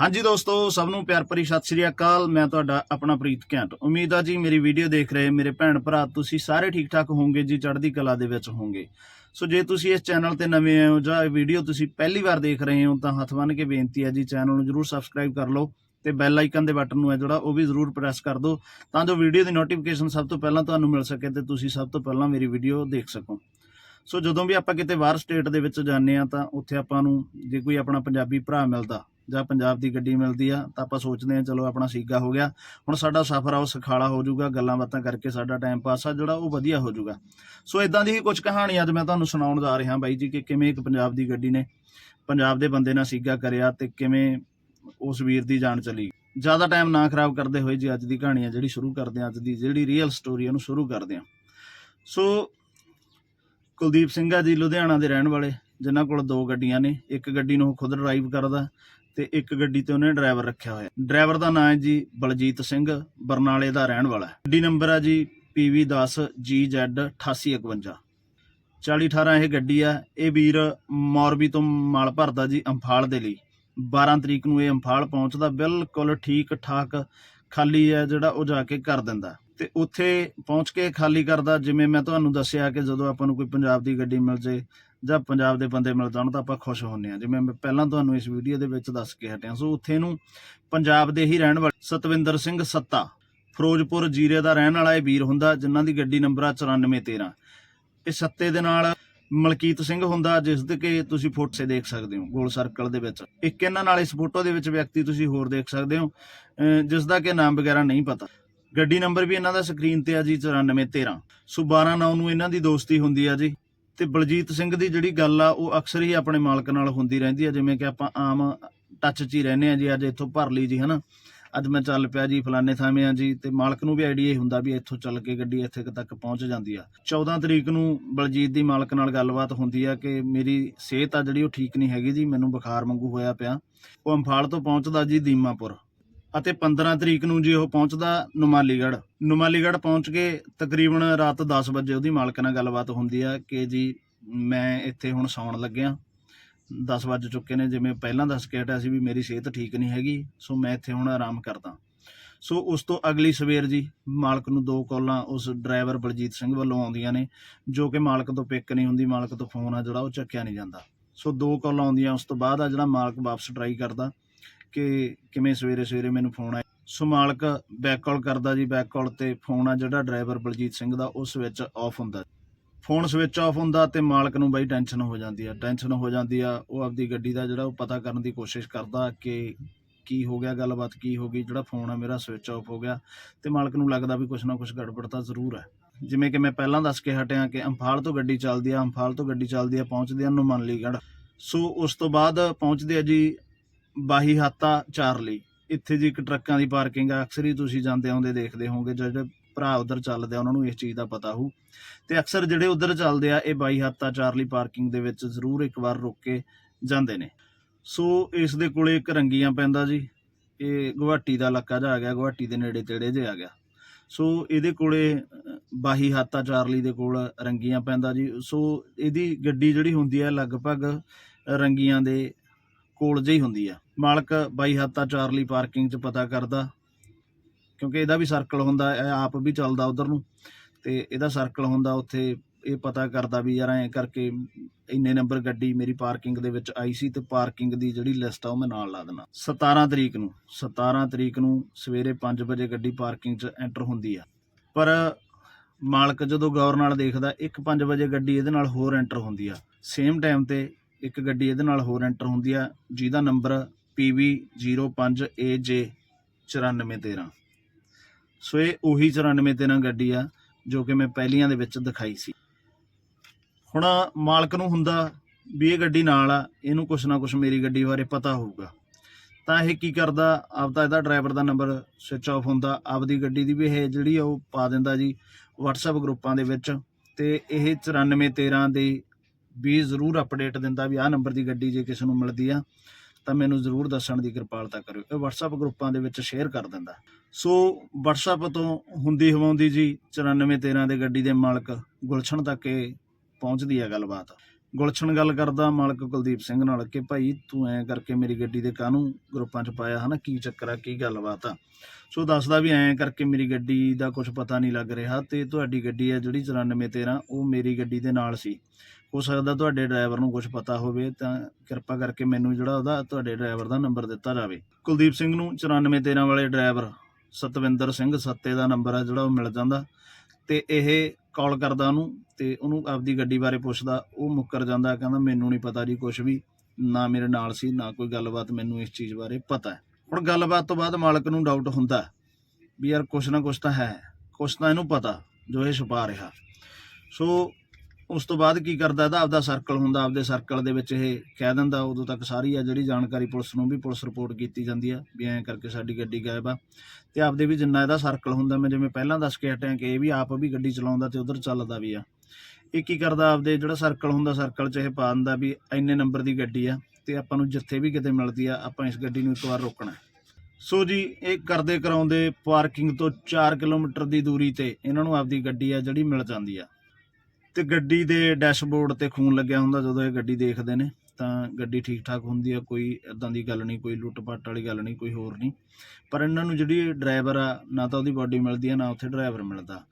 ਹਾਂਜੀ ਦੋਸਤੋ, ਸਭ ਨੂੰ ਪਿਆਰ ਭਰੀ ਸਤਿ ਸ੍ਰੀ ਅਕਾਲ। ਮੈਂ ਤੁਹਾਡਾ ਆਪਣਾ ਪ੍ਰੀਤ ਘੈਂਟ। ਉਮੀਦ ਆ ਜੀ ਮੇਰੀ ਵੀਡੀਓ ਦੇਖ ਰਹੇ ਮੇਰੇ ਭੈਣ ਭਰਾ ਤੁਸੀਂ ਸਾਰੇ ਠੀਕ ਠਾਕ ਹੋਵੋਗੇ ਜੀ, ਚੜ੍ਹਦੀ ਕਲਾ ਦੇ ਵਿੱਚ ਹੋਵੋਗੇ। ਸੋ ਜੇ ਤੁਸੀਂ ਇਸ ਚੈਨਲ ਤੇ ਨਵੇਂ ਆਏ ਹੋ ਜਾਂ ਇਹ ਵੀਡੀਓ ਤੁਸੀਂ ਪਹਿਲੀ ਵਾਰ ਦੇਖ ਰਹੇ ਹੋ ਤਾਂ ਹੱਥ ਬੰਨ੍ਹ ਕੇ ਬੇਨਤੀ ਹੈ ਜੀ, ਚੈਨਲ ਨੂੰ ਜਰੂਰ ਸਬਸਕ੍ਰਾਈਬ ਕਰ ਲਓ ਤੇ ਬੈਲ ਆਈਕਨ ਦੇ ਬਟਨ ਨੂੰ ਹੈ ਜਿਹੜਾ ਉਹ ਵੀ ਜ਼ਰੂਰ ਪ੍ਰੈਸ ਕਰ ਦਿਓ ਤਾਂ ਜੋ ਵੀਡੀਓ ਦੀ ਨੋਟੀਫਿਕੇਸ਼ਨ ਸਭ ਤੋਂ ਪਹਿਲਾਂ ਤੁਹਾਨੂੰ ਮਿਲ ਸਕੇ ਤੇ ਤੁਸੀਂ ਸਭ ਤੋਂ ਪਹਿਲਾਂ ਮੇਰੀ ਵੀਡੀਓ ਦੇਖ ਸਕੋ। ਸੋ ਜਦੋਂ ਵੀ ਆਪਾਂ ਕਿਤੇ ਬਾਹਰ ਸਟੇਟ ਦੇ ਵਿੱਚ ਜਾਂਦੇ ਆ ਤਾਂ ਉੱਥੇ ਆਪਾਂ ਨੂੰ ਜੇ ਕੋਈ ਆਪਣਾ ਪੰਜਾਬੀ ਭਰਾ ਮਿਲਦਾ ਜਾਂ ਪੰਜਾਬ ਦੀ ਗੱਡੀ ਮਿਲਦੀ ਆ, ਤਾਂ ਆਪਾਂ ਸੋਚਦੇ ਆ ਚਲੋ ਆਪਣਾ ਸੀਗਾ ਹੋ ਗਿਆ। ਹੁਣ ਸਾਡਾ ਸਫ਼ਰ ਆ, ਉਹ ਸਖਾਲਾ ਹੋ ਜਾਊਗਾ, ਗੱਲਾਂ ਬਾਤਾਂ ਕਰਕੇ ਸਾਡਾ ਟਾਈਮ ਪਾਸ ਆ, ਜਿਹੜਾ ਉਹ ਵਧੀਆ ਹੋ ਜਾਊਗਾ। ਸੋ ਇਦਾਂ ਦੀ ਹੀ ਕੁਝ ਕਹਾਣੀ ਅੱਜ ਮੈਂ ਤੁਹਾਨੂੰ ਸੁਣਾਉਣ ਜਾ ਰਿਹਾ ਬਾਈ ਜੀ ਕਿ ਕਿਵੇਂ ਇੱਕ ਪੰਜਾਬ ਦੀ ਗੱਡੀ ਨੇ ਪੰਜਾਬ ਦੇ ਬੰਦੇ ਨਾਲ ਸੀਗਾ ਕਰਿਆ ਤੇ ਕਿਵੇਂ ਉਸ ਵੀਰ ਦੀ ਜਾਨ ਚਲੀ। ਜ਼ਿਆਦਾ ਟਾਈਮ ਨਾ ਖਰਾਬ ਕਰਦੇ ਹੋਏ ਜੀ ਅੱਜ ਦੀ ਕਹਾਣੀ ਆ, ਜਿਹੜੀ ਸ਼ੁਰੂ ਕਰਦੇ ਆ ਅੱਜ ਦੀ, ਜਿਹੜੀ ਰੀਅਲ ਸਟੋਰੀ ਉਹਨੂੰ ਸ਼ੁਰੂ ਕਰਦੇ ਆ ਸੋ ਕੁਲਦੀਪ ਸਿੰਘ ਆ ਜੀ, ਲੁਧਿਆਣਾ ਦੇ ਰਹਿਣ ਵਾਲੇ, ਜਿਨ੍ਹਾਂ ਕੋਲ ਦੋ ਗੱਡੀਆਂ ਨੇ, ਇੱਕ ਗੱਡੀ ਨੂੰ ਉਹ ਖੁਦ ਡਰਾਈਵ ਕਰਦਾ ਤੇ ਇੱਕ ਗੱਡੀ ਤੇ ਉਹਨੇ ਡਰਾਈਵਰ ਰੱਖਿਆ ਹੋਇਆ। ਡਰਾਈਵਰ ਦਾ ਨਾਮ ਹੈ ਜੀ ਬਲਜੀਤ ਸਿੰਘ, ਬਰਨਾਲੇ ਦਾ ਰਹਿਣ ਵਾਲਾ ਹੈ। ਗੱਡੀ ਨੰਬਰ ਹੈ ਜੀ PV10 GZ 8851 4018 ਇਹ ਗੱਡੀ ਆ। ਇਹ ਵੀਰ ਮੌਰਬੀ ਤੋਂ ਮਾਲ ਭਰਦਾ ਜੀ ਅੰਫਾਲ ਦੇ ਲਈ। 12 ਤਰੀਕ ਨੂੰ ਇਹ ਅੰਫਾਲ ਪਹੁੰਚਦਾ, ਬਿਲਕੁਲ ਠੀਕ ਠਾਕ ਖਾਲੀ ਹੈ ਜਿਹੜਾ ਉਹ ਜਾ ਕੇ ਕਰ ਦਿੰਦਾ। ਤੇ ਉੱਥੇ ਪਹੁੰਚ ਕੇ ਖਾਲੀ ਕਰਦਾ, ਜਿਵੇਂ ਮੈਂ ਤੁਹਾਨੂੰ ਦੱਸਿਆ ਕਿ ਜਦੋਂ ਆਪਾਂ ਨੂੰ ਕੋਈ ਪੰਜਾਬ ਦੀ ਗੱਡੀ ਮਿਲ ਜੇ ਜਾਂ ਪੰਜਾਬ ਦੇ ਬੰਦੇ ਮਿਲ ਜਾਣ ਤਾਂ ਆਪਾਂ ਖੁਸ਼ ਹੁੰਨੇ ਆ ਜਿਵੇਂ ਮੈਂ ਪਹਿਲਾਂ ਤੁਹਾਨੂੰ ਇਸ ਵੀਡੀਓ ਦੇ ਵਿੱਚ ਦੱਸ ਕੇ ਹਟਿਆ। ਸੋ ਉੱਥੇ ਨੂੰ ਪੰਜਾਬ ਦੇ ਹੀ ਰਹਿਣ ਵਾਲੇ ਸਤਵਿੰਦਰ ਸਿੰਘ ਸੱਤਾ, ਫਿਰੋਜ਼ਪੁਰ ਜੀਰੇ ਦਾ ਰਹਿਣ ਵਾਲਾ ਇਹ ਵੀਰ ਹੁੰਦਾ, ਜਿਨ੍ਹਾਂ ਦੀ ਗੱਡੀ ਨੰਬਰ ਆ 9413 ਇਹ ਸੱਤੇ ਦੇ ਨਾਲ ਮਲਕੀਤ ਸਿੰਘ ਹੁੰਦਾ, ਜਿਸ ਦੇ ਕਿ ਤੁਸੀਂ ਫੋਟੋ ਦੇਖ ਸਕਦੇ ਹੋ, ਗੋਲ ਸਰਕਲ ਦੇ ਵਿੱਚ। ਇੱਕ ਇਹਨਾਂ ਨਾਲ ਇਸ ਫੋਟੋ ਦੇ ਵਿੱਚ ਵਿਅਕਤੀ ਤੁਸੀਂ ਹੋਰ ਦੇਖ ਸਕਦੇ ਹੋ, ਅਹ, ਜਿਸ ਦਾ ਕਿ ਨਾਮ ਵਗੈਰਾ ਨਹੀਂ ਪਤਾ। ਗੱਡੀ ਨੰਬਰ ਵੀ ਇਹਨਾਂ ਦਾ ਸਕਰੀਨ ਤੇ ਆ ਜੀ 9413 ਸੋ 12 9 ਨੂੰ ਇਹਨਾਂ ਦੀ ਦੋਸਤੀ ਹੁੰਦੀ ਆ ਜੀ। ਤੇ ਬਲਜੀਤ ਸਿੰਘ ਦੀ ਜਿਹੜੀ ਗੱਲ ਆ, ਉਹ ਅਕਸਰ ਹੀ ਆਪਣੇ ਮਾਲਕ ਨਾਲ ਹੁੰਦੀ ਰਹਿੰਦੀ ਆ, ਜਿਵੇਂ ਕਿ ਆਪਾਂ ਆਮ ਟੱਚ 'ਚ ਹੀ ਰਹਿੰਦੇ ਆ ਜੀ, ਅੱਜ ਇੱਥੋਂ ਭਰ ਲਈ ਜੀ, ਹਨਾ? ਅੱਜ ਮੈਂ ਚੱਲ ਪਿਆ ਜੀ ਫਲਾਣੇ ਥਾਵੇਂ ਆ ਜੀ, ਤੇ ਮਾਲਕ ਨੂੰ ਵੀ ਆਈਡੀਆ ਹੀ ਹੁੰਦਾ ਵੀ ਇੱਥੋਂ ਚੱਲ ਕੇ ਗੱਡੀ ਇੱਥੇ ਤੱਕ ਪਹੁੰਚ ਜਾਂਦੀ ਆ। 14 ਤਰੀਕ ਨੂੰ ਬਲਜੀਤ ਦੀ ਮਾਲਕ ਨਾਲ ਗੱਲਬਾਤ ਹੁੰਦੀ ਆ ਕਿ ਮੇਰੀ ਸਿਹਤ ਆ ਜਿਹੜੀ ਉਹ ਠੀਕ ਨਹੀਂ ਹੈਗੀ ਜੀ, ਮੈਨੂੰ ਬੁਖਾਰ ਵਾਂਗੂ ਹੋਇਆ ਪਿਆ। ਉਹ ਅੰਫਾਲ ਤੋਂ ਪਹੁੰਚਦਾ ਜੀ ਦੀਮਾਪੁਰ। ਅਤੇ 15 ਤਰੀਕ ਨੂੰ ਜੀ ਉਹ ਪਹੁੰਚਦਾ ਨੁਮਾਲੀਗੜ੍ਹ। ਨੁਮਾਲੀਗੜ੍ਹ ਪਹੁੰਚ ਕੇ ਤਕਰੀਬਨ ਰਾਤ 10 ਵਜੇ ਉਹਦੀ ਮਾਲਕ ਨਾਲ ਗੱਲਬਾਤ ਹੁੰਦੀ ਆ ਕਿ ਜੀ, ਮੈਂ ਇੱਥੇ ਹੁਣ ਸੌਣ ਲੱਗਿਆ। 10 ਵੱਜ ਚੁੱਕੇ ਨੇ, ਜਿਵੇਂ ਪਹਿਲਾਂ ਦੱਸ ਕੇ ਹਟਿਆ ਸੀ ਵੀ ਮੇਰੀ ਸਿਹਤ ਠੀਕ ਨਹੀਂ ਹੈਗੀ, ਸੋ ਮੈਂ ਇੱਥੇ ਹੁਣ ਆਰਾਮ ਕਰਦਾ। ਸੋ ਉਸ ਤੋਂ ਅਗਲੀ ਸਵੇਰ ਜੀ, ਮਾਲਕ ਨੂੰ ਦੋ ਕਾਲਾਂ ਉਸ ਡਰਾਈਵਰ ਬਲਜੀਤ ਸਿੰਘ ਵੱਲੋਂ ਆਉਂਦੀਆਂ ਨੇ, ਜੋ ਕਿ ਮਾਲਕ ਤੋਂ ਪਿਕ ਨਹੀਂ ਹੁੰਦੀ, ਮਾਲਕ ਤੋਂ ਫੋਨ ਆ ਜਿਹੜਾ ਉਹ ਚੱਕਿਆ ਨਹੀਂ ਜਾਂਦਾ। ਸੋ ਦੋ ਕਾਲਾਂ ਆਉਂਦੀਆਂ, ਉਸ ਤੋਂ ਬਾਅਦ ਆ ਜਿਹੜਾ ਮਾਲਕ ਵਾਪਸ ਟਰਾਈ ਕਰਦਾ। ਕਿ ਕਿਵੇਂ ਸਵੇਰੇ ਸਵੇਰੇ ਮੈਨੂੰ ਫੋਨ ਆਇਆ। ਸੋ ਮਾਲਕ ਬੈਕ ਕਾਲ ਕਰਦਾ ਜੀ ਬੈਕ ਕਾਲ ਤੇ ਫੋਨ ਆ ਜਿਹੜਾ ਡਰਾਈਵਰ ਬਲਜੀਤ ਸਿੰਘ ਦਾ ਉਹ ਸਵਿਚ ਆਫ ਹੁੰਦਾ। ਫੋਨ ਸਵਿਚ ਆਫ ਹੁੰਦਾ ਤੇ ਮਾਲਕ ਨੂੰ ਬਾਈ ਟੈਨਸ਼ਨ ਹੋ ਜਾਂਦੀ ਆ। ਟੈਨਸ਼ਨ ਹੋ ਜਾਂਦੀ ਆ, ਉਹ ਆਪਦੀ ਗੱਡੀ ਦਾ ਜਿਹੜਾ ਉਹ ਪਤਾ ਕਰਨ ਦੀ ਕੋਸ਼ਿਸ਼ ਕਰਦਾ ਕਿ ਕੀ ਹੋ ਗਿਆ, ਗੱਲਬਾਤ ਕੀ ਹੋ ਗਈ, ਜਿਹੜਾ ਫੋਨ ਆ ਮੇਰਾ ਸਵਿਚ ਆਫ ਹੋ ਗਿਆ। ਤੇ ਮਾਲਕ ਨੂੰ ਲੱਗਦਾ ਵੀ ਕੁਝ ਨਾ ਕੁਝ ਗੜਬੜ ਤਾਂ ਜ਼ਰੂਰ ਹੈ ਜਿਵੇਂ ਕਿ ਮੈਂ ਪਹਿਲਾਂ ਦੱਸ ਕੇ ਹਟਿਆ ਕਿ ਅੰਫਾਲ ਤੋਂ ਗੱਡੀ ਚੱਲਦੀ ਆ ਅੰਫਾਲ ਤੋਂ ਗੱਡੀ ਚੱਲਦੀ ਆ, ਪਹੁੰਚਦੇ ਆ ਨੁਮਾਨਲੀਗੜ੍ਹ ਸੋ ਉਸ ਤੋਂ ਬਾਅਦ ਪਹੁੰਚਦੇ ਆ ਜੀ ਬਾਹੀ ਹਾਤਾ ਚਾਰਲੀ ਇੱਥੇ ਜੀ ਇੱਕ ਟਰੱਕਾਂ ਦੀ ਪਾਰਕਿੰਗ ਆ, ਅਕਸਰ ਹੀ ਤੁਸੀਂ ਜਾਂਦੇ ਆਉਂਦੇ ਦੇਖਦੇ ਹੋਵੋਗੇ, ਜਿਹੜੇ ਭਰਾ ਉਧਰ ਚੱਲਦੇ ਆ, ਉਹਨਾਂ ਨੂੰ ਇਸ ਚੀਜ਼ ਦਾ ਪਤਾ ਹੋਊ। ਤੇ ਅਕਸਰ ਜਿਹੜੇ ਉਧਰ ਚੱਲਦੇ ਆ, ਇਹ ਬਾਈ ਹਾਤਾ ਚਾਰਲੀ ਪਾਰਕਿੰਗ ਦੇ ਵਿੱਚ ਜ਼ਰੂਰ ਇੱਕ ਵਾਰ ਰੁਕ ਕੇ ਜਾਂਦੇ ਨੇ। ਸੋ ਇਸ ਦੇ ਕੋਲੇ ਇੱਕ ਰੰਗੀਆਂ ਪੈਂਦਾ ਜੀ, ਇਹ ਗੁਹਾਟੀ ਦਾ ਇਲਾਕਾ ਜਾ ਆ ਗਿਆ, ਗੁਹਾਟੀ ਦੇ ਨੇੜੇ ਤੇੜੇ ਜੇ ਆ ਗਿਆ। ਸੋ ਇਹਦੇ ਕੋਲੇ, ਬਾਹੀ ਹਾਤਾ ਚਾਰਲੀ ਦੇ ਕੋਲ ਰੰਗੀਆਂ ਪੈਂਦਾ ਜੀ। ਸੋ ਇਹਦੀ ਗੱਡੀ ਜਿਹੜੀ ਹੁੰਦੀ ਹੈ ਲਗਭਗ ਰੰਗੀਆਂ ਦੇ ਕੋਲ ਜਿਹੀ ਹੁੰਦੀ ਆ। ਮਾਲਕ ਬਾਈ ਹਾਤਾ ਚਾਰਲੀ ਪਾਰਕਿੰਗ 'ਚ ਪਤਾ ਕਰਦਾ, ਕਿਉਂਕਿ ਇਹਦਾ ਵੀ ਸਰਕਲ ਹੁੰਦਾ, ਇਹ ਆਪ ਵੀ ਚੱਲਦਾ ਉਧਰ ਨੂੰ। ਤੇ ਇਹਦਾ ਸਰਕਲ ਹੁੰਦਾ ਉੱਥੇ, ਇਹ ਪਤਾ ਕਰਦਾ ਵੀ ਯਾਰ ਐਂ ਕਰਕੇ ਇੰਨੇ ਨੰਬਰ ਗੱਡੀ ਮੇਰੀ ਪਾਰਕਿੰਗ ਦੇ ਵਿੱਚ ਆਈ ਸੀ ਤੇ ਪਾਰਕਿੰਗ ਦੀ ਜਿਹੜੀ ਲਿਸਟ ਆ ਉਹ ਮੈਂ ਨਾਲ ਲਾ ਦੇਣਾ 17 ਤਰੀਕ ਨੂੰ 17 ਤਰੀਕ ਨੂੰ ਸਵੇਰੇ 5 ਵਜੇ ਗੱਡੀ ਪਾਰਕਿੰਗ 'ਚ ਐਂਟਰ ਹੁੰਦੀ ਆ। ਪਰ ਮਾਲਕ ਜਦੋਂ ਗੌਰ ਨਾਲ ਦੇਖਦਾ 1-5 ਵਜੇ ਗੱਡੀ ਇਹਦੇ ਨਾਲ ਹੋਰ ਐਂਟਰ ਹੁੰਦੀ ਆ। ਸੇਮ ਟਾਈਮ ਤੇ ਇੱਕ ਗੱਡੀ ਇਹਦੇ ਨਾਲ ਹੋਰ ਐਂਟਰ ਹੁੰਦੀ ਆ, ਜਿਹਦਾ ਨੰਬਰ PV05AJ 9413 ਸੋ ਇਹ ਉਹੀ 9413 ਗੱਡੀ ਆ, ਜੋ ਕਿ ਮੈਂ ਪਹਿਲੀਆਂ ਦੇ ਵਿੱਚ ਦਿਖਾਈ ਸੀ। ਹੁਣ ਮਾਲਕ ਨੂੰ ਹੁੰਦਾ ਵੀ ਇਹ ਗੱਡੀ ਨਾਲ ਆ, ਇਹਨੂੰ ਕੁਛ ਨਾ ਕੁਛ ਮੇਰੀ ਗੱਡੀ ਬਾਰੇ ਪਤਾ ਹੋਊਗਾ। ਤਾਂ ਇਹ ਕੀ ਕਰਦਾ, ਆਪਦਾ ਇਹਦਾ ਡਰਾਈਵਰ ਦਾ ਨੰਬਰ ਸਵਿਚ ਆਫ ਹੁੰਦਾ, ਆਪਦੀ ਗੱਡੀ ਦੀ ਵੀ ਇਹ ਜਿਹੜੀ ਆ ਉਹ ਪਾ ਦਿੰਦਾ ਜੀ, WhatsApp ਗਰੁੱਪਾਂ ਦੇ ਵਿੱਚ। ਤੇ ਇਹ 9413 ਦੇ ਵੀ ਜ਼ਰੂਰ ਅਪਡੇਟ ਦਿੰਦਾ ਵੀ ਆਹ ਨੰਬਰ ਦੀ ਗੱਡੀ ਜੇ ਕਿਸੇ ਨੂੰ ਮਿਲਦੀ ਆ, ਤਾਂ ਮੈਨੂੰ ਜ਼ਰੂਰ ਦੱਸਣ ਦੀ ਕਿਰਪਾਲਤਾ ਕਰਿਓ। ਇਹ WhatsApp ਗਰੁੱਪਾਂ ਦੇ ਵਿੱਚ ਸ਼ੇਅਰ ਕਰ ਦਿੰਦਾ। ਸੋ WhatsApp ਤੋਂ ਹੁੰਦੀ ਹਵਾਉਂਦੀ ਜੀ 9413 ਦੇ ਗੱਡੀ ਦੇ ਮਾਲਕ ਗੁਲਸ਼ਨ ਤੱਕ ਇਹ ਪਹੁੰਚਦੀ ਹੈ ਗੱਲਬਾਤ। ਗੁਲਸ਼ਨ ਗੱਲ ਕਰਦਾ ਮਾਲਕ ਕੁਲਦੀਪ ਸਿੰਘ ਨਾਲ ਕਿ ਭਾਈ ਤੂੰ ਐਂ ਕਰਕੇ ਮੇਰੀ ਗੱਡੀ ਦੇ ਕਾਹਨੂੰ ਗਰੁੱਪਾਂ 'ਚ ਪਾਇਆ ਹਨਾ, ਕੀ ਚੱਕਰ ਆ, ਕੀ ਗੱਲਬਾਤ ਆ? ਸੋ ਦੱਸਦਾ ਵੀ ਐਂ ਕਰਕੇ ਮੇਰੀ ਗੱਡੀ ਦਾ ਕੁਝ ਪਤਾ ਨਹੀਂ ਲੱਗ ਰਿਹਾ ਤੇ ਤੁਹਾਡੀ ਗੱਡੀ ਹੈ ਜਿਹੜੀ 9413 ਉਹ ਮੇਰੀ ਗੱਡੀ ਦੇ ਨਾਲ ਸੀ। ਹੋ ਸਕਦਾ ਤੁਹਾਡੇ ਡਰਾਈਵਰ ਨੂੰ ਕੁਝ ਪਤਾ ਹੋਵੇ, ਤਾਂ ਕਿਰਪਾ ਕਰਕੇ ਮੈਨੂੰ ਜਿਹੜਾ ਉਹਦਾ ਤੁਹਾਡੇ ਡਰਾਈਵਰ ਦਾ ਨੰਬਰ ਦਿੱਤਾ ਜਾਵੇ। ਕੁਲਦੀਪ ਸਿੰਘ ਨੂੰ 9413 ਵਾਲੇ ਡਰਾਈਵਰ ਸਤਵਿੰਦਰ ਸਿੰਘ ਸੱਤੇ ਦਾ ਨੰਬਰ ਆ ਜਿਹੜਾ ਉਹ ਮਿਲ ਜਾਂਦਾ। ਤੇ ਇਹ ਕਾਲ ਕਰਦਾ ਉਹਨੂੰ ਤੇ ਉਹਨੂੰ ਆਪਦੀ ਗੱਡੀ ਬਾਰੇ ਪੁੱਛਦਾ, ਉਹ ਮੁੱਕਰ ਜਾਂਦਾ, ਕਹਿੰਦਾ ਮੈਨੂੰ ਨਹੀਂ ਪਤਾ ਜੀ ਕੁਝ ਵੀ, ਨਾ ਮੇਰੇ ਨਾਲ ਸੀ, ਨਾ ਕੋਈ ਗੱਲਬਾਤ ਮੈਨੂੰ ਇਸ ਚੀਜ਼ ਬਾਰੇ ਪਤਾ। ਹੈ ਹੁਣ ਗੱਲਬਾਤ ਤੋਂ ਬਾਅਦ ਮਾਲਕ ਨੂੰ ਡਾਊਟ ਹੁੰਦਾ ਵੀ ਯਾਰ ਕੁਛ ਨਾ ਕੁਛ ਤਾਂ ਹੈ, ਕੁਛ ਤਾਂ ਇਹਨੂੰ ਪਤਾ ਜੋ ਇਹ ਛੁਪਾ ਰਿਹਾ। ਸੋ ਉਸ ਤੋਂ ਬਾਅਦ ਕੀ ਕਰਦਾ ਇਹਦਾ? ਆਪਦਾ ਸਰਕਲ ਹੁੰਦਾ, ਆਪਦੇ ਸਰਕਲ ਦੇ ਵਿੱਚ ਇਹ ਕਹਿ ਦਿੰਦਾ, ਉਦੋਂ ਤੱਕ ਸਾਰੀ ਆ ਜਿਹੜੀ ਜਾਣਕਾਰੀ ਪੁਲਿਸ ਨੂੰ ਵੀ ਪੁਲਿਸ ਰਿਪੋਰਟ ਕੀਤੀ ਜਾਂਦੀ ਆ, ਵੀ ਐਂ ਕਰਕੇ ਸਾਡੀ ਗੱਡੀ ਗਾਇਬ ਆ। ਤੇ ਆਪਦੇ ਵੀ ਜਿੰਨਾ ਇਹਦਾ ਸਰਕਲ ਹੁੰਦਾ, ਮੈਂ ਜਿਵੇਂ ਪਹਿਲਾਂ ਦੱਸ ਕੇ ਹਟਿਆ ਕਿ ਇਹ ਵੀ ਆਪ ਵੀ ਗੱਡੀ ਚਲਾਉਂਦਾ ਤੇ ਉਧਰ ਚੱਲਦਾ ਵੀ ਆ। ਇਹ ਕੀ ਕਰਦਾ ਆਪਦੇ ਜਿਹੜਾ ਸਰਕਲ ਹੁੰਦਾ ਸਰਕਲ 'ਚ ਇਹ ਪਾ ਦਿੰਦਾ ਵੀ ਇੰਨੇ ਨੰਬਰ ਦੀ ਗੱਡੀ ਆ ਤੇ ਆਪਾਂ ਨੂੰ ਜਿੱਥੇ ਵੀ ਕਿਤੇ ਮਿਲਦੀ ਆ, ਆਪਾਂ ਇਸ ਗੱਡੀ ਨੂੰ ਇੱਕ ਵਾਰ ਰੋਕਣਾ ਸੋ ਜੀ, ਇਹ ਕਰਦੇ ਕਰਾਉਂਦੇ ਪਾਰਕਿੰਗ ਤੋਂ 4 ਕਿਲੋਮੀਟਰ ਦੀ ਦੂਰੀ ਤੇ ਇਹਨਾਂ ਨੂੰ ਆਪਦੀ ਗੱਡੀ ਆ ਜਿਹੜੀ ਮਿਲ ਜਾਂਦੀ ਆ। ਤੇ ਗੱਡੀ ਦੇ ਡੈਸ਼ਬੋਰਡ ਤੇ ਖੂਨ ਲੱਗਿਆ ਹੁੰਦਾ ਜਦੋਂ ਇਹ ਗੱਡੀ ਦੇਖਦੇ ਨੇ, ਤਾਂ ਗੱਡੀ ਠੀਕ ਠਾਕ ਹੁੰਦੀ ਆ, ਕੋਈ ਇਦਾਂ ਦੀ ਗੱਲ ਨਹੀਂ, ਕੋਈ ਲੁੱਟ-ਪੱਟ ਵਾਲੀ ਗੱਲ ਨਹੀਂ, ਕੋਈ ਹੋਰ ਨਹੀਂ। ਪਰ ਇਹਨਾਂ ਨੂੰ ਜਿਹੜੀ ਡਰਾਈਵਰ ਆ, ਨਾ ਤਾਂ ਉਹਦੀ ਬਾਡੀ ਮਿਲਦੀ ਆ, ਨਾ ਉੱਥੇ ਡਰਾਈਵਰ ਮਿਲਦਾ।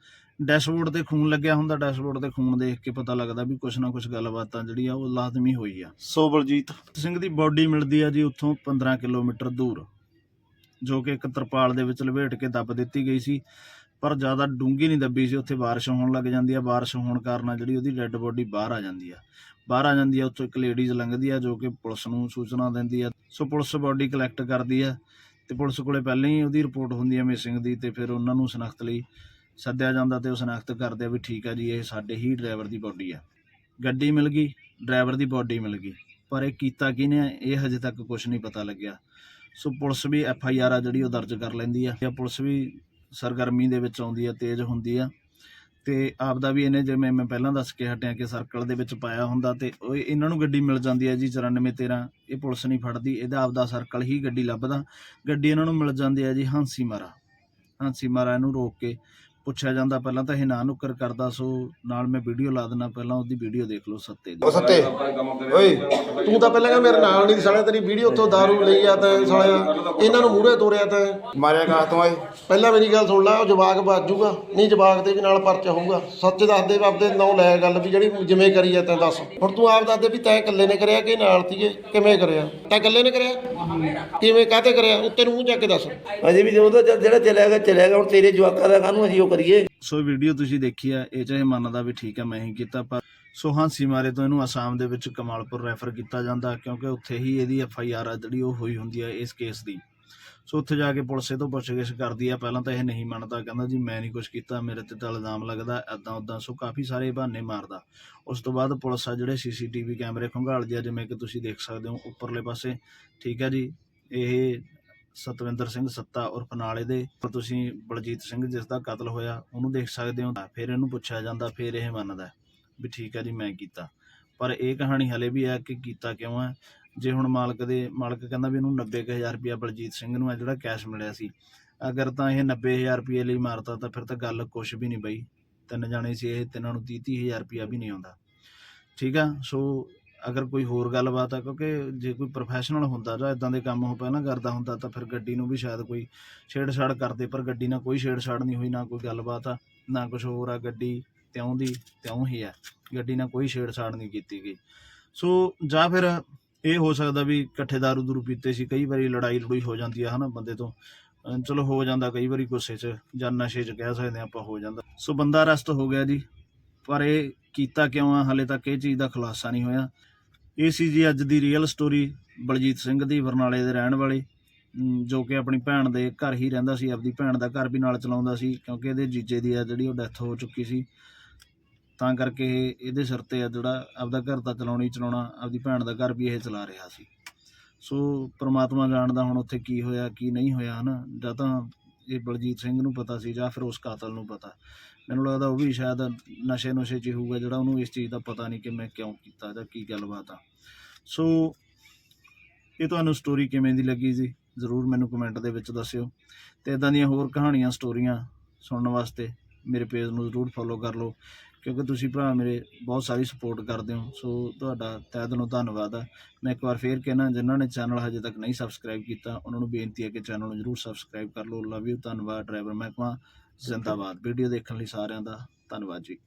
ਡੈਸ਼ਬੋਰਡ ਤੇ ਖੂਨ ਲੱਗਿਆ ਹੁੰਦਾ ਡੈਸ਼ਬੋਰਡ ਤੇ ਖੂਨ ਦੇਖ ਕੇ ਪਤਾ ਲੱਗਦਾ ਵੀ ਕੁਛ ਨਾ ਕੁਛ ਗੱਲਬਾਤਾਂ ਜਿਹੜੀ ਆ, ਉਹ ਲਾਜ਼ਮੀ ਹੋਈ ਆ। ਸੋ ਬਲਜੀਤ ਸਿੰਘ ਦੀ ਬਾਡੀ ਮਿਲਦੀ ਆ ਜੀ ਉੱਥੋਂ 15 ਕਿਲੋਮੀਟਰ ਦੂਰ, ਜੋ ਕਿ ਇੱਕ ਤਰਪਾਲ ਦੇ ਵਿੱਚ ਲਪੇਟ ਕੇ ਦੱਬ ਦਿੱਤੀ ਗਈ ਸੀ। ਪਰ ਜ਼ਿਆਦਾ ਡੂੰਗੀ ਨਹੀਂ ਦੱਬੀ ਸੀ। ਉੱਥੇ ਬਾਰਿਸ਼ ਹੋਣ ਲੱਗ ਜਾਂਦੀ ਆ। ਬਾਰਿਸ਼ ਹੋਣ ਕਾਰਨ ਜਿਹੜੀ ਉਹਦੀ ਡੈੱਡ ਬੋਡੀ ਬਾਹਰ ਆ ਜਾਂਦੀ ਆ। ਬਾਹਰ ਆ ਜਾਂਦੀ ਆ, ਉੱਥੋਂ ਇੱਕ ਲੇਡੀਜ਼ ਲੰਘਦੀ ਆ ਜੋ ਕਿ ਪੁਲਿਸ ਨੂੰ ਸੂਚਨਾ ਦਿੰਦੀ ਆ। ਸੋ ਪੁਲਿਸ ਬੋਡੀ ਕਲੈਕਟ ਕਰਦੀ ਆ ਤੇ ਪੁਲਿਸ ਕੋਲੇ ਪਹਿਲਾਂ ਹੀ ਉਹਦੀ ਰਿਪੋਰਟ ਹੁੰਦੀ ਆ ਮਿਸਿੰਗ ਦੀ ਤੇ ਫਿਰ ਉਹਨਾਂ ਨੂੰ ਸਨਖ਼ਤ ਲਈ ਸੱਦਿਆ ਜਾਂਦਾ ਤੇ ਉਹ ਸ਼ਨਾਖਤ ਕਰਦੇ ਆ ਵੀ ਠੀਕ ਆ ਜੀ, ਇਹ ਸਾਡੇ ਹੀ ਡਰਾਈਵਰ ਦੀ ਬੋਡੀ ਆ। ਗੱਡੀ ਮਿਲ ਗਈ ਡਰਾਈਵਰ ਦੀ ਬੋਡੀ ਮਿਲ ਗਈ। ਪਰ ਇਹ ਕੀਤਾ ਕਿਹਨੇ ਇਹ ਹਜੇ ਤੱਕ ਕੁਝ ਨਹੀਂ ਪਤਾ ਲੱਗਿਆ। ਸੋ ਪੁਲਿਸ ਵੀ ਐਫ ਆਈ ਆਰ ਆ ਜਿਹੜੀ ਉਹ ਦਰਜ ਕਰ ਲੈਂਦੀ ਆ। ਜਾਂ ਪੁਲਿਸ ਵੀ ਸਰਗਰਮੀ ਦੇ ਵਿੱਚ ਆਉਂਦੀ ਆ, ਤੇਜ਼ ਹੁੰਦੀ ਆ। ਤੇ ਆਪਦਾ ਵੀ ਇਹਨੇ ਜਿਵੇਂ ਮੈਂ ਪਹਿਲਾਂ ਦੱਸ ਕੇ ਹਟਿਆ ਕਿ ਸਰਕਲ ਦੇ ਵਿੱਚ ਪਾਇਆ ਹੁੰਦਾ ਤੇ ਉਹ ਇਹਨਾਂ ਨੂੰ ਗੱਡੀ ਮਿਲ ਜਾਂਦੀ ਹੈ ਜੀ 9413 ਇਹ ਪੁਲਿਸ ਨਹੀਂ ਫੜਦੀ, ਇਹਦਾ ਆਪਦਾ ਸਰਕਲ ਹੀ ਗੱਡੀ ਲੱਭਦਾ। ਗੱਡੀ ਇਹਨਾਂ ਨੂੰ ਮਿਲ ਜਾਂਦੀ ਹੈ ਜੀ, ਹਾਂਸੀ ਮਾਰਾ। ਹਾਂਸੀ ਮਾਰਾ ਇਹਨੂੰ ਰੋਕ ਕੇ ਪੁੱਛਿਆ ਜਾਂਦਾ ਪਹਿਲਾਂ ਤਾਂ ਇਹ ਨਾ ਨੁੱਕਰ ਕਰਦਾ ਸੋ ਨਾਲ ਮੈਂ ਵੀਡੀਓ ਲਾ ਦਿੰਦਾ ਪਹਿਲਾਂ ਉਹਦੀ ਵੀਡੀਓ ਦੇਖ ਲਓ ਸੱਤੇ ਦੀ। ਉਹ ਸੱਤੇ ਓਏ ਤੂੰ ਤਾਂ ਪਹਿਲਾਂ ਕਿ ਮੇਰੇ ਨਾਲ ਨਹੀਂ ਸਾਲਿਆ ਤੇਰੀ ਵੀਡੀਓ ਉੱਥੋਂ दारू ਲਈ ਆ ਤਾਂ ਸਾਲਿਆ ਇਹਨਾਂ ਨੂੰ ਮੂਹਰੇ ਤੋਰਿਆ ਤਾਂ। ਮਾਰਿਆ ਕਾ ਤੋਂ ਆਏ। ਪਹਿਲਾਂ ਮੇਰੀ ਗੱਲ ਸੁਣ ਲੈ ਉਹ ਜਵਾਕ ਬਾਜੂਗਾ ਨਹੀਂ ਜਵਾਕ ਦੇ ਵੀ ਨਾਲ ਪਰਚਾ ਹੋਊਗਾ। ਸੱਚ ਦੱਸ ਦੇ ਵੀ ਆਪਦੇ ਨਾਂ ਲੈ ਗੱਲ ਵੀ ਜਿਹੜੀ ਜਿਵੇਂ ਕਰੀ ਆ ਤੈਂ ਦੱਸ। ਹੁਣ ਤੂੰ ਆਪ ਦੱਸ ਦੇ ਵੀ ਤੈਂ ਇਕੱਲੇ ਨੇ ਕਰਿਆ ਕਿ ਨਾਲ ਸੀਗੇ ਕਿਵੇਂ ਕਰਿਆ? ਤੈਂ ਇਕੱਲੇ ਨੇ ਕਰਿਆ? ਕਿਵੇਂ ਕਾਹਤੇ ਕਰਿਆ? ਉੱਤੇ ਨੂੰ ਮੂੰਹ ਚੱਕ ਕੇ ਦੱਸ। ਅਜੇ ਵੀ ਜਦੋਂ ਦਾ ਜਿਹੜਾ ਚਲਿਆ ਗਿਆ ਚਲਿਆ ਗਿਆ ਹੁਣ ਤੇਰੇ ਜਵਾਕਾਂ ਦਾ ਕਾਹਨੂੰ ਅਸੀਂ ਉਹ ਕਰੀਏ। ਸੋ ਵੀਡੀਓ ਤੁਸੀਂ ਦੇਖੀ ਆ, ਇਹ ਚਾਹੇ ਮੰਨਦਾ ਵੀ ਠੀਕ ਆ, ਮੈਂ ਹੀ ਕੀਤਾ, ਪਰ ਸੋ ਹਾਂਸੀ ਮਾਰੇ ਤੋਂ ਇਹਨੂੰ ਅਸਾਮ ਦੇ ਵਿੱਚ ਕਮਾਲਪੁਰ ਰੈਫਰ ਕੀਤਾ ਜਾਂਦਾ, ਕਿਉਂਕਿ ਉੱਥੇ ਹੀ ਇਹਦੀ ਐਫ ਆਈ ਆਰ ਆ ਜਿਹੜੀ ਉਹ ਹੋਈ ਹੁੰਦੀ ਆ ਇਸ ਕੇਸ ਦੀ। ਸੋ ਉੱਥੇ ਜਾ ਕੇ ਪੁਲਿਸ ਇਹ ਤੋਂ ਪੁੱਛਗਿੱਛ ਕਰਦੀ ਆ, ਪਹਿਲਾਂ ਤਾਂ ਇਹ ਨਹੀਂ ਮੰਨਦਾ, ਕਹਿੰਦਾ ਜੀ ਮੈਂ ਨਹੀਂ ਕੁਝ ਕੀਤਾ, ਮੇਰੇ ਤੇ ਤਾਂ ਇਲਜ਼ਾਮ ਲੱਗਦਾ ਐਦਾਂ ਉਦਾਂ ਸੋ ਕਾਫੀ ਸਾਰੇ ਬਹਾਨੇ ਮਾਰਦਾ। ਉਸ ਤੋਂ ਬਾਅਦ ਪੁਲਿਸ ਆ ਜਿਹੜੇ ਸੀਸੀਟੀਵੀ ਕੈਮਰੇ ਖੰਗਾਲਦੀ ਆ ਜਿਵੇਂ ਕਿ ਤੁਸੀਂ ਦੇਖ ਸਕਦੇ ਹੋ, ਉੱਪਰਲੇ ਪਾਸੇ। ਠੀਕ ਹੈ ਜੀ, ਇਹ ਸਤਵਿੰਦਰ ਸਿੰਘ ਸੱਤਾ ਉਰਫ ਨਾਲੇ ਦੇ ਪਰ ਤੁਸੀਂ ਬਲਜੀਤ ਸਿੰਘ ਜਿਸ ਦਾ ਕਤਲ ਹੋਇਆ, ਉਹਨੂੰ ਦੇਖ ਸਕਦੇ ਹੋ ਫਿਰ ਇਹਨੂੰ ਪੁੱਛਿਆ ਜਾਂਦਾ, ਫਿਰ ਇਹ ਮੰਨਦਾ ਵੀ ਠੀਕ ਹੈ ਜੀ, ਮੈਂ ਕੀਤਾ। ਪਰ ਇਹ ਕਹਾਣੀ ਹਲੇ ਵੀ ਹੈ ਕਿ ਕੀਤਾ ਕਿਉਂ ਹੈ? ਜੇ ਹੁਣ ਮਾਲਕ ਦੇ, ਮਾਲਕ ਕਹਿੰਦਾ ਵੀ ਇਹਨੂੰ 90000 ਰੁਪਇਆ ਬਲਜੀਤ ਸਿੰਘ ਨੂੰ ਹੈ ਜਿਹੜਾ ਕੈਸ਼ ਮਿਲਿਆ ਸੀ, ਅਗਰ ਤਾਂ ਇਹ 90000 ਰੁਪਏ ਲਈ ਮਾਰਤਾ ਤਾਂ ਫਿਰ ਤਾਂ ਗੱਲ ਕੁਛ ਵੀ ਨਹੀਂ ਬਈ। ਤਿੰਨ ਜਾਣੇ ਸੀ ਇਹ, ਤਿੰਨਾਂ ਨੂੰ 30 30000 ਰੁਪਇਆ ਵੀ ਨਹੀਂ ਆਉਂਦਾ। ਠੀਕ ਆ, ਸੋ ਅਗਰ ਕੋਈ ਹੋਰ ਗੱਲਬਾਤ ਆ, ਕਿਉਂਕਿ ਜੇ ਕੋਈ ਪ੍ਰੋਫੈਸ਼ਨਲ ਹੁੰਦਾ ਜਾਂ ਇਦਾਂ ਦੇ ਕੰਮ ਉਹ ਪਹਿਲਾਂ ਕਰਦਾ ਹੁੰਦਾ ਤਾਂ ਫਿਰ ਗੱਡੀ ਨੂੰ ਵੀ ਸ਼ਾਇਦ ਕੋਈ ਛੇੜਛਾੜ ਕਰਦੇ, ਪਰ ਗੱਡੀ ਨਾਲ ਕੋਈ ਛੇੜਛਾੜ ਨਹੀਂ ਹੋਈ, ਨਾ ਕੋਈ ਗੱਲਬਾਤ ਆ, ਨਾ ਕੁਝ ਹੋਰ ਆ, ਗੱਡੀ ਤਿਉਂ ਦੀ ਤਿਉਂ ਹੀ ਆ, ਗੱਡੀ ਨਾਲ ਕੋਈ ਛੇੜਛਾੜ ਨਹੀਂ ਕੀਤੀ ਗਈ। ਸੋ ਜਾਂ ਫਿਰ ਇਹ ਹੋ ਸਕਦਾ ਵੀ ਇਕੱਠੇ ਦਾਰੂ ਦੂਰੂ ਪੀਤੇ ਸੀ, ਕਈ ਵਾਰੀ ਲੜਾਈ ਲੜੂਈ ਹੋ ਜਾਂਦੀ ਆ ਹਨਾ ਬੰਦੇ ਤੋਂ ਚਲੋ ਹੋ ਜਾਂਦਾ ਕਈ ਵਾਰੀ ਗੁੱਸੇ 'ਚ ਜਾਂ ਨਸ਼ੇ 'ਚ ਕਹਿ ਸਕਦੇ ਹਾਂ ਆਪਾਂ ਹੋ ਜਾਂਦਾ। ਸੋ ਬੰਦਾ ਅਰੈਸਟ ਹੋ ਗਿਆ ਜੀ ਪਰ ਇਹ ਕੀਤਾ ਕਿਉਂ ਆ? ਹਲੇ ਤੱਕ ਇਹ ਚੀਜ਼ ਦਾ ਖੁਲਾਸਾ ਨਹੀਂ ਹੋਇਆ। ਇਹ ਸੀ ਜੀ ਅੱਜ ਦੀ ਰੀਅਲ ਸਟੋਰੀ ਬਲਜੀਤ ਸਿੰਘ ਦੀ ਬਰਨਾਲੇ ਦੇ ਰਹਿਣ ਵਾਲੇ ਜੋ ਕਿ ਆਪਣੀ ਭੈਣ ਦੇ ਘਰ ਹੀ ਰਹਿੰਦਾ ਸੀ, ਆਪਦੀ ਭੈਣ ਦਾ ਘਰ ਵੀ ਨਾਲ ਚਲਾਉਂਦਾ ਸੀ, ਕਿਉਂਕਿ ਇਹਦੇ ਜੀਜੇ ਦੀ ਆ ਜਿਹੜੀ ਉਹ ਡੈਥ ਹੋ ਚੁੱਕੀ ਸੀ। ਤਾਂ ਕਰਕੇ ਇਹਦੇ ਸਿਰ ਤੇ ਆ ਜਿਹੜਾ ਆਪਦਾ ਘਰ ਤਾਂ ਚਲਾਉਣੀ ਚਲਾਉਣਾ, ਆਪਦੀ ਭੈਣ ਦਾ ਘਰ ਵੀ ਇਹ ਚਲਾ ਰਿਹਾ ਸੀ। ਸੋ ਪ੍ਰਮਾਤਮਾ ਜਾਣਦਾ ਹੁਣ ਉੱਥੇ ਕੀ ਹੋਇਆ, ਕੀ ਨਹੀਂ ਹੋਇਆ, ਹਨਾ? ਜਾਂ ਤਾਂ ਇਹ ਬਲਜੀਤ ਸਿੰਘ ਨੂੰ ਪਤਾ ਸੀ ਜਾਂ ਫਿਰ ਉਸ ਕਾਤਲ ਨੂੰ ਪਤਾ। ਮੈਨੂੰ ਲੱਗਦਾ ਉਹ ਵੀ ਸ਼ਾਇਦ ਨਸ਼ੇ ਨੁਸ਼ੇ 'ਚ ਹੀ ਹੋਊਗਾ, ਜਿਹੜਾ ਉਹਨੂੰ ਇਸ ਚੀਜ਼ ਦਾ ਪਤਾ ਨਹੀਂ ਕਿ ਮੈਂ ਕਿਉਂ ਕੀਤਾ ਜਾਂ ਕੀ ਗੱਲਬਾਤ ਆ। ਸੋ ਇਹ ਤੁਹਾਨੂੰ ਸਟੋਰੀ ਕਿਵੇਂ ਦੀ ਲੱਗੀ ਜੀ? ਜ਼ਰੂਰ ਮੈਨੂੰ ਕਮੈਂਟ ਦੇ ਵਿੱਚ ਦੱਸਿਓ। ਤੇ ਇਦਾਂ ਦੀਆਂ ਹੋਰ ਕਹਾਣੀਆਂ ਸਟੋਰੀਆਂ ਸੁਣਨ ਵਾਸਤੇ ਮੇਰੇ ਪੇਜ ਨੂੰ ਜ਼ਰੂਰ ਫੋਲੋ ਕਰ ਲਓ, ਕਿਉਂਕਿ ਤੁਸੀਂ ਭਰਾ ਮੇਰੇ ਬਹੁਤ ਸਾਰੀ ਸਪੋਰਟ ਕਰਦੇ ਹੋ। ਸੋ ਤੁਹਾਡਾ ਤਹਿ ਦਿਲੋਂ ਧੰਨਵਾਦ ਆ। ਮੈਂ ਇੱਕ ਵਾਰ ਫੇਰ ਕਹਿਣਾ, ਜਿਨ੍ਹਾਂ ਨੇ ਚੈਨਲ ਹਜੇ ਤੱਕ ਨਹੀਂ ਸਬਸਕ੍ਰਾਈਬ ਕੀਤਾ, ਉਹਨਾਂ ਨੂੰ ਬੇਨਤੀ ਹੈ ਕਿ ਚੈਨਲ ਨੂੰ ਜਰੂਰ ਸਬਸਕ੍ਰਾਈਬ ਕਰ ਲਓ। ਲਵ ਯੂ ਧੰਨਵਾਦ ਡਰਾਈਵਰ ਮਹਿਕਮਾ। ਜ਼ਿੰਦਾਬਾਦ। ਵੀਡੀਓ ਦੇਖਣ ਲਈ ਸਾਰਿਆਂ ਦਾ ਧੰਨਵਾਦ ਜੀ।